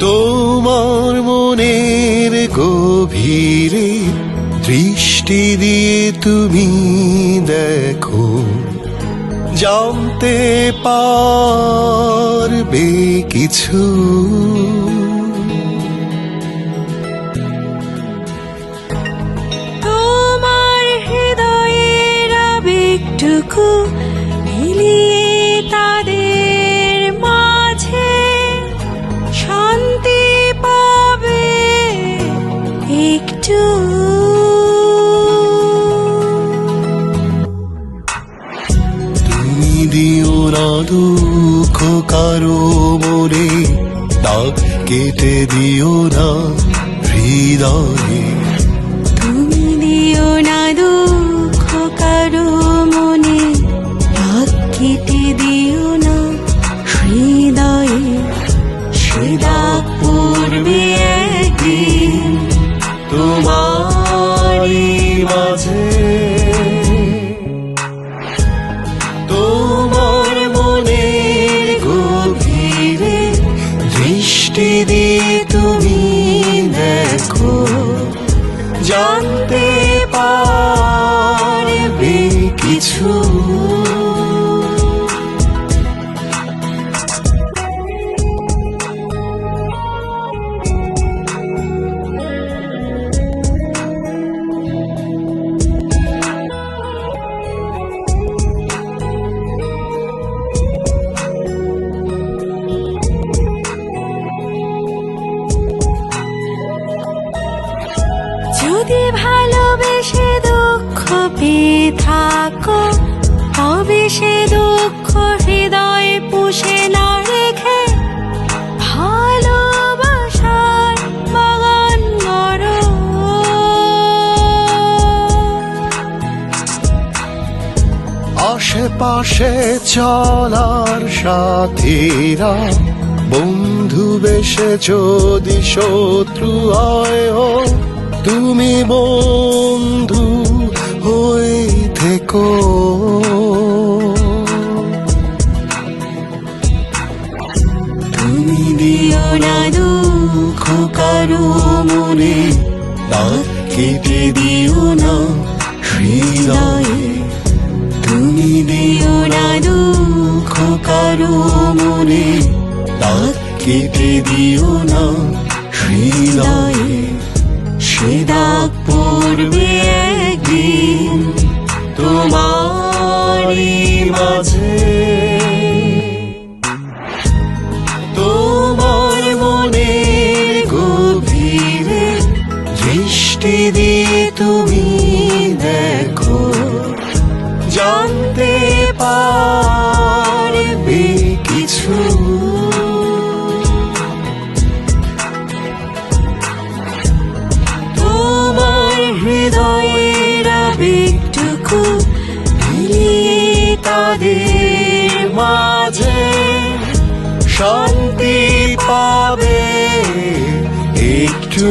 তোমার মনের গভীরে দৃষ্টি দিয়ে তুমি দেখো জানতে পারবে কিছু। তোমার হৃদয়ের আবেগটুকু কেটে দিও না হৃদয়ে। তুমি দিও না দুঃখ কারও মনে, রাগ কেটে দিও না হৃদয়ে। সে দাগ পড়বে একদিন জানতে পারবে যদি ভালোবেসে দুঃখ পেয়ে থাকো, তবে সে দুঃখ হৃদয়ে পুষে না রেখে আশেপাশে চলার সাথীরা, বন্ধু বেশে যদি শত্রু হয় তুমি বন্ধু হয়ে থেকো। তুমি দিও না দুঃখ কারও মনে দাগ কেটে দিও না হৃদয়ে। তুমি দিও না দুঃখ কারও মনে দাগ কেটে দিও না হৃদয়ে। সে দাগ পড়বে একদিন তোমারই মাঝে। তোমার মনের গভীরে দৃষ্টি দিয়ে তুমি দেখো, জানতে পারবে মাঝে শান্তি পাবে একটু।